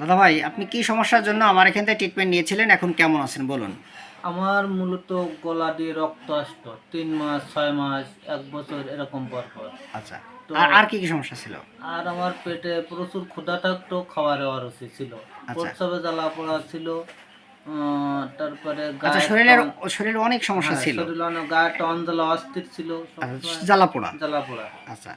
দাদা ভাই আপনি কি সমস্যার জন্য আমার এখান থেকে ট্রিটমেন্ট নিয়েছিলেন? এখন কেমন আছেন? বলুন। আমার মূলত গলা দিয়ে রক্ত আসতো। তিন মাস ছয় মাস এক বছর এরকম পর পর। আচ্ছা। তো- আর আর কি কি সমস্যা ছিল? আর আমার পেটে প্রচুর ক্ষুধা থাকতো খাওয়ারে অরুচি ছিল। আচ্ছা। প্রস্রাবে জ্বালা পোড়া ছিল আহ, তারপরে আচ্ছা গায়ে শরীরের টন- শরীরে অনেক সমস্যা হ্যাঁ, ছিল। শরীরে অনেক গায়ে টন জ্বালা অস্থির ছিল আচ্ছা, জ্বালা পোড়া। জ্বালা পোড়া। আচ্ছা।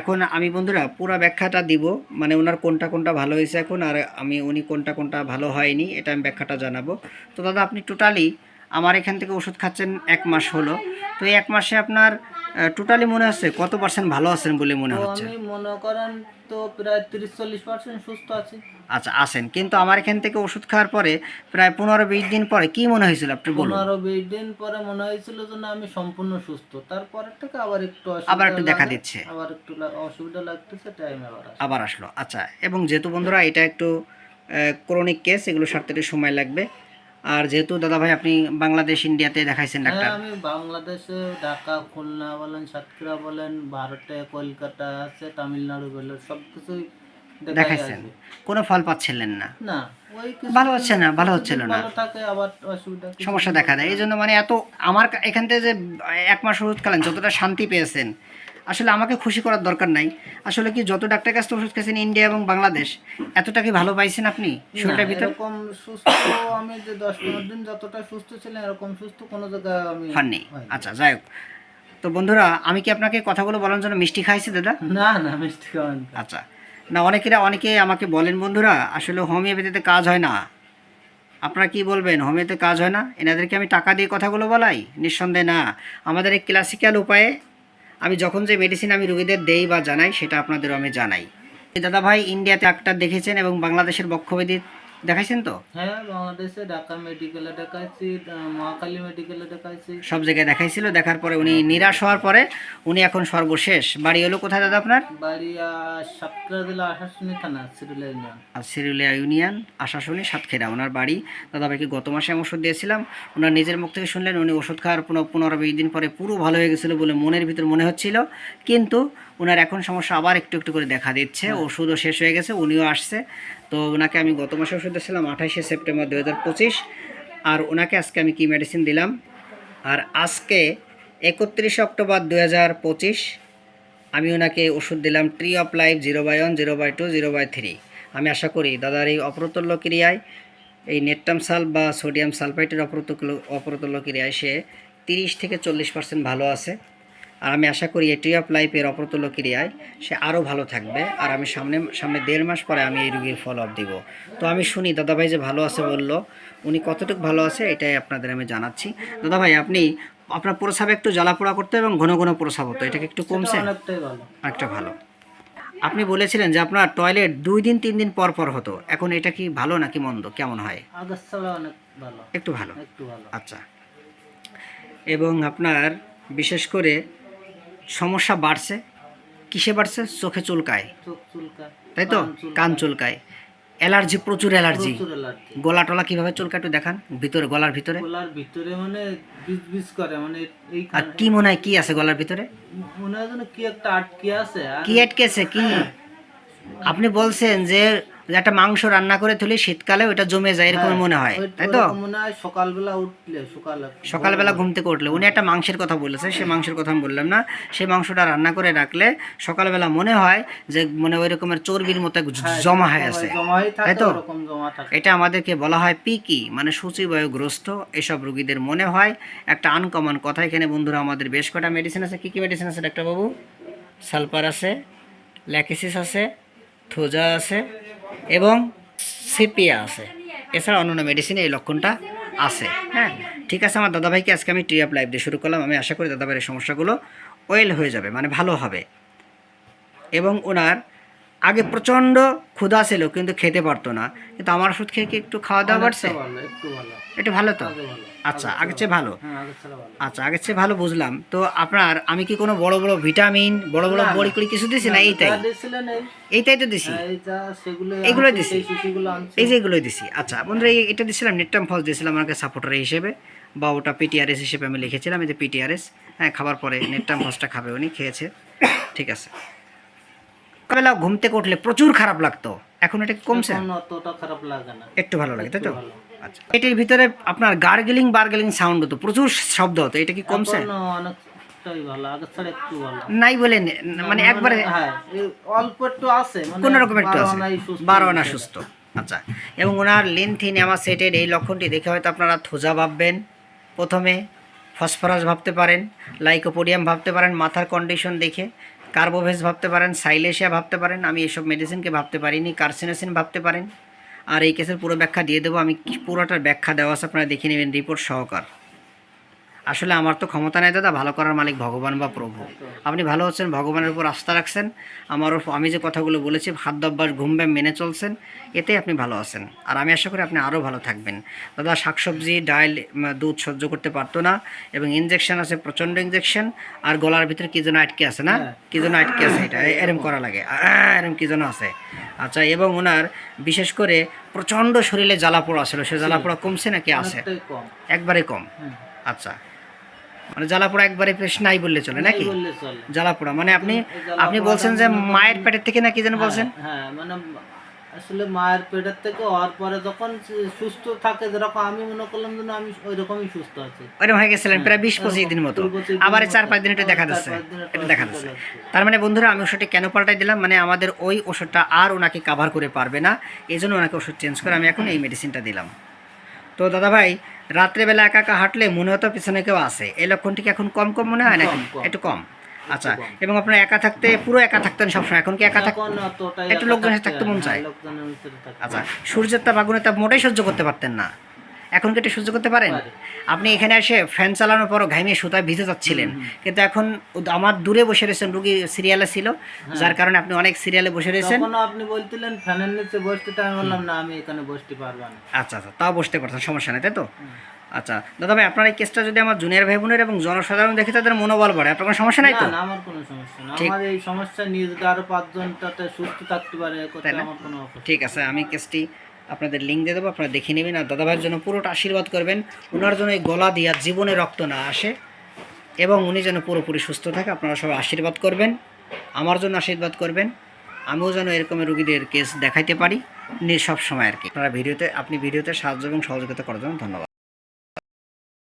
এখন আমি বন্ধুরা পুরো ব্যাখ্যাটা দিব মানে ওনার কোনটা কোনটা ভালো হয়েছে এখন, আর আমি উনি কোনটা কোনটা ভালো হয়নি, এটা আমি ব্যাখ্যাটা জানাব। তো দাদা আপনি টোটালি আমার এখান থেকে ওষুধ খাচ্ছেন এক মাস হলো। তো এই এক মাসে আপনার টোটালি মনে হচ্ছে কত পার্সেন্ট ভালো আছেন বলে মনে হচ্ছে? আমি মনে করেন তো প্রায় তিরিশ চল্লিশ পার্সেন্ট সুস্থ আছি। আচ্ছা আছেন। কিন্তু আমার এখান থেকে ওষুধ খাওয়ার পরে প্রায় পনেরো বিশ দিন পরে কি মনে হয়েছিল আপনি বলুন? পনেরো বিশ দিন পরে মনে হয়েছিল যে না আমি সম্পূর্ণ সুস্থ। তারপরের থেকে আবার একটু আবার একটু দেখা দিচ্ছে। আবার একটু অসুবিধা লাগতেছে টাইম আবার আবার আসলো। আচ্ছা এবং যেহেতু বন্ধুরা এটা একটু ক্রনিক কেস এগুলো সারতে সময় লাগবে। আর যেহেতু দাদা ভাই আপনি বাংলাদেশ ইন্ডিয়াতে দেখাইছেন ডাক্তার। হ্যাঁ আমি বাংলাদেশে ঢাকা খুলনা বলেন সাতক্ষীরা বলেন ভারতে কলকাতা আছে তামিলনাড়ু বলেন সব কিছুই দেখাইছেন। কোনো ফল পাচ্ছিলেন না? না ভালো হচ্ছে না ভালো হচ্ছিল না। আবার অসুবিধা সমস্যা দেখা দেয়। এই জন্য মানে এত আমার এখান থেকে যে এক মাস ওষুধ খেলেন যতটা শান্তি পেয়েছেন আসলে আমাকে খুশি করার দরকার নাই। আসলে কি যত ডাক্তার কাছ ওষুধ খেয়েছেন ইন্ডিয়া এবং বাংলাদেশ এতটা কি ভালো পাইছেন আপনি না, শরীরের ভিতর? এরকম সুস্থ আমি যে দশ পনেরো দিন যতটা সুস্থ ছিলাম এরকম সুস্থ কোনো জায়গায় আমি হয়নি। আচ্ছা যাই হোক। তো বন্ধুরা আমি কি আপনাকে কথাগুলো বলার জন্য মিষ্টি খাইছি দাদা? না না মিষ্টি খাওয়ান আচ্ছা। না অনেকেরা অনেকে আমাকে বলেন বন্ধুরা আসলে হোমিওপ্যাথিতে কাজ হয় না। আপনারা কি বলবেন হোমিওতে কাজ হয় না? এনাদেরকে আমি টাকা দিয়ে কথাগুলো বলাই? নিঃসন্দেহে না। আমাদের এই ক্লাসিক্যাল উপায়ে আমি যখন যে মেডিসিন আমি রুগীদের দেই বা জানাই, সেটা আপনাদেরও আমি জানাই। দাদা ভাই ইন্ডিয়াতে ডাক্তার দেখেছেন এবং বাংলাদেশের বক্ষবেদী দেখাইছেন তো? হ্যাঁ বাংলাদেশে ঢাকা মেডিকেলে দেখাইছি মহাকালী মেডিকেলে দেখাইছি। সব জায়গায় দেখাইছিল দেখার পরে উনি নিরাশ হওয়ার পরে উনি এখন সর্বশেষ। বাড়ি হলো কোথায় দাদা আপনার? বাড়ি সাতক্ষীরা জেলা আশাশুনি থানা সিরুলিয়া ইউনিয়ন। আর সিরুলিয়া ইউনিয়ন আশাশুনি সাতক্ষীরা। ওনার বাড়ি দাদাভাইকে গত মাসে আমি ওষুধ দিয়েছিলাম। ওনার নিজের মুখ থেকে শুনলেন উনি ওষুধ খাওয়ার পুনঃ পনেরো বিশ দিন পরে পুরো ভালো হয়ে গেছিল বলে মনের ভিতর মনে হচ্ছিল। কিন্তু ওনার এখন সমস্যা আবার একটু একটু করে দেখা দিচ্ছে ওষুধও শেষ হয়ে গেছে উনিও আসছে। তো ওনাকে আমি গত মাসে ওষুধ দিয়েছিলাম আঠাশে সেপ্টেম্বর দু হাজার পঁচিশ। আর ওনাকে আজকে আমি কি মেডিসিন দিলাম? আর আজকে একত্রিশে অক্টোবর দু হাজার পঁচিশ আমি ওনাকে ওষুধ দিলাম tree of life zero by one zero by two zero by three আমি আশা করি দাদার এই অপ্রতুল্য ক্রিয়ায়, এই নেট্টাম সাল বা সোডিয়াম সালফাইটের অপ্রতুল্য অপ্রতুল্য ক্রিয়ায় সে তিরিশ থেকে চল্লিশ পার্সেন্ট ভালো আছে। আর আমি আশা করি এই ট্রি অফ লাইফের অপ্রতুল্য ক্রিয়ায় সে আরও ভালো থাকবে। আর আমি সামনে সামনে দেড় মাস পরে আমি এই রুগীর ফলো আপ দিব। তো আমি শুনি দাদাভাই যে ভালো আছে বলল উনি কতটুকু ভালো আছে এটাই আপনাদের আমি জানাচ্ছি। দাদাভাই আপনি আপনার প্রসাবে একটু জ্বালাপোড়া করতে এবং ঘন ঘন প্রসাব হতো এটাকে একটু কমছে? একটা ভালো। আপনি বলেছিলেন যে আপনার টয়লেট দুই দিন তিন দিন পর পর হতো। এখন এটা কি ভালো নাকি মন্দ? কেমন হয়? একটু ভালো। আচ্ছা। এবং আপনার বিশেষ করে সমস্যা বাড়ছে কিসে বাড়ছে? চোখে চুলকায়। তাই তো? কান চুলকায়। অ্যালার্জি প্রচুর অ্যালার্জি। গলা টলা কীভাবে চুলকায় একটু দেখান ভিতরে গলার ভিতরে। গলার ভিতরে মানে বিজ বিজ করে মানে এই আর কি মনে হয় কি আছে গলার ভিতরে? মনে হয় যেন কি একটা আটকে আছে কি আটকেছে কি? আপনি বলছেন যে একটা মাংস রান্না করে তুলি শীতকালে ওটা জমে যায় এরকম মনে হয় তাই তো? মনে হয় সকালবেলা উঠলে সকালে সকালবেলা ঘুম থেকে উঠলে। উনি একটা মাংসের কথা বলেছে সে মাংসের কথা আমি বললাম না। সেই মাংসটা রান্না করে রাখলে সকালবেলা মনে হয় যে মানে ওই রকমের চর্বির মতো জমা হয়ে আছে জমা হয়ে থাকে তাই তো? এটা আমাদেরকে বলা হয় পিকি মানে সূচিবায়ুগ্রস্ত। এসব রোগীদের মনে হয় একটা আনকমন কথা। এখানে বন্ধুরা আমাদের বেশ কটা মেডিসিন আছে। কী কী মেডিসিন আছে ডাক্তারবাবু? সালফার আছে ল্যাকিসিস আছে থোজা আছে এবং সিপিয়া আছে। এছাড়া অন্যান্য মেডিসিনে এই লক্ষণটা আছে। হ্যাঁ ঠিক আছে আমার দাদাভাইকে আজকে আমি ট্রি অফ লাইফ দিয়ে শুরু করলাম। আমি আশা করি দাদাভাইয়ের সমস্যাগুলো ওয়েল হয়ে যাবে মানে ভালো হবে। এবং ওনার আগে প্রচণ্ড ক্ষুধা ছিল কিন্তু খেতে পারতো না। কিন্তু আমার ওষুধ খেয়ে কি একটু খাওয়া দাওয়া বাড়ছে? অনেকটা ভালো একটু ভালো। তো? আচ্ছা আগের চেয়ে ভালো? হ্যাঁ আগের ছাড়া ভালো। আচ্ছা আগের চেয়ে ভালো বুঝলাম। তো আপনার আমি কি কোনো বড় বড় ভিটামিন বড় বড়। বড়ি করি কিছু দিছি না এইটাই? এইটাই তো দিছি। এই যা সেগুলো এগুলো দিছি। এই যে এগুলোই দিছি। আচ্ছা বন্ধুরা এই- এটা দিছিলাম নেটটাম ফলস দিয়েছিলাম আমাকে সাপোর্টার হিসেবে বা ওটা পিটিআরএস হিসেবে আমি লিখেছিলাম এই যে পিটিআরএস হ্যাঁ খাবার পরে নেটটাম ফলসটা খাবে উনি খেয়েছে। ঠিক আছে। সকালবেলা ঘুম থেকে উঠলে প্রচুর খারাপ লাগতো। এখন এটা কমছে? অতটা খারাপ লাগে না। একটু ভালো লাগে তাই তো? আচ্ছা এটির ভিতরে আপনার গার্গেলিং বার্গেলিং সাউন্ড হতো প্রচুর শব্দ হতো এটা কি কমছে? নাই বলে মানে একবারে হ্যাঁ অল্প একটু আছে মানে কোনো রকম একটু আছে। বারো আনা সুস্থ আচ্ছা। এবং ওনার লেন্থিন আমার সেটের এই লক্ষণটি দেখে হয়তো আপনারা থোজা ভাববেন। প্রথমে ফসফরাস ভাবতে পারেন লাইকোপোডিয়াম ভাবতে পারেন মাথার কন্ডিশন দেখে। কার্বোভেজ ভাবতে পারেন, সাইলেশিয়া ভাবতে পারেন, আমি এসব মেডিসিনকে ভাবতে পারিনি, কার্সিনোসিন ভাবতে পারেন। আর এই কেসের পুরো ব্যাখ্যা দিয়ে দেবো। আমি পুরোটার ব্যাখ্যা দেওয়া আছে, আপনারা দেখে নেবেন, রিপোর্ট সহকার। আসলে আমার তো ক্ষমতা নেই দাদা ভালো করার মালিক ভগবান বা প্রভু। আপনি ভালো হচ্ছেন ভগবানের উপর আস্থা রাখছেন আমার আমি যে কথাগুলো বলেছি খাদ্য অভ্যাস ঘুম ব্যায়াম মেনে চলছেন এতে আপনি ভালো আছেন। আর আমি আশা করি আপনি আরও ভালো থাকবেন। দাদা শাকসবজি ডাইল দুধ সহ্য করতে পারতো না এবং ইনজেকশন আছে প্রচণ্ড ইনজেকশন আর গলার ভিতরে কি যেন আটকে আছে না? কি যেন আটকে আছে এটা এরম করা লাগে। এরম কি যেন আছে। আচ্ছা এবং ওনার বিশেষ করে প্রচণ্ড শরীরে জ্বালাপোড়া ছিল সে জ্বালাপোড়া কমছে নাকি আছে? একবারে কম। হ্যাঁ। আচ্ছা। মানে জ্বালাপোড়া একবারে নাই বললে চলে নাকি? জ্বালাপোড়া মানে আপনি আপনি বলছেন যে মায়ের পেটের থেকে নাকি যেন বলছেন? হ্যাঁ মানে আসলে মায়ের পেটের থেকে হওয়ার পরে যখন সুস্থ থাকে যেরকম আমি মনে করলাম যেন আমি ওই রকমই সুস্থ আছি। ওইরকম হয়ে গেছিলেন প্রায় বিশ পঁচিশ দিন মতো। আবার চার পাঁচ দিন এটা দেখা যাচ্ছে এটা দেখা যাচ্ছে। তার মানে বন্ধুরা আমি ওষুধটা কেন পাল্টাই দিলাম? মানে আমাদের ওই ওষুধটা আর ওনাকে কাভার করে পারবে না। এই জন্য ওনাকে ওষুধ চেঞ্জ করে আমি এখন এই মেডিসিনটা দিলাম। তো দাদা ভাই রাত্রেবেলা একা একা হাঁটলে মনে হতো পিছনে কেউ আসে এই লক্ষণটি কি এখন কম কম মনে হয় নাকি। একটু কম। আচ্ছা এবং আপনার একা থাকতে পুরো একা থাকতেন সবসময়। এখন কি একা থাক একটু লোকজন লোকজনের থাকতে মন চায়। আচ্ছা সূর্যের তাপ আগুনের তাপ মোটেই সহ্য করতে পারতেন না। এখন কি এটা সহ্য করতে পারেন? আপনি এখানে এসে ফ্যান চালানোর পরও ঘামিয়ে সুতায় ভিজে যাচ্ছিলেন। কিন্তু এখন আমার দূরে বসে রয়েছেন রুগী সিরিয়ালে ছিল যার কারণে আপনি অনেক সিরিয়ালে বসে রয়েছেন। আপনি বলছিলেন ফ্যানের নিচে বসতে তাই আমি বললাম না আমি এখানে বসতে পারব না। আচ্ছা আচ্ছা তাও বসতে পারছেন সমস্যা নেই তাই তো? আচ্ছা দাদা ভাই আপনার এই কেসটা যদি আমার জুনিয়র ভাই বোনের এবং জনসাধারণ দেখে তাদের মনোবল বাড়ে আপনার কোনো সমস্যা নাই তো? না আমার কোনো সমস্যা না। আমার এই সমস্যা নিয়ে যদি আরও পাঁচজন তাতে সুস্থ থাকতে পারে আমার কোনো ঠিক আছে আমি কেসটি আপনাদের লিঙ্ক দিয়ে দেবো, আপনারা দেখে নেবেন। আর দাদাভাইয়ের জন্য পুরোটা আশীর্বাদ করবেন। ওনার জন্য এই গলা দিয়ে জীবনে রক্ত না আসে এবং উনি যেন পুরোপুরি সুস্থ থাকে, আপনারা সবাই আশীর্বাদ করবেন। আমার জন্য আশীর্বাদ করবেন। আমিও যেন এরকম রুগীদের কেস দেখাইতে পারি। সব সময় আর কি। আপনারা ভিডিওতে, আপনি ভিডিওতে সাহায্য এবং সহযোগিতা করার জন্য ধন্যবাদ।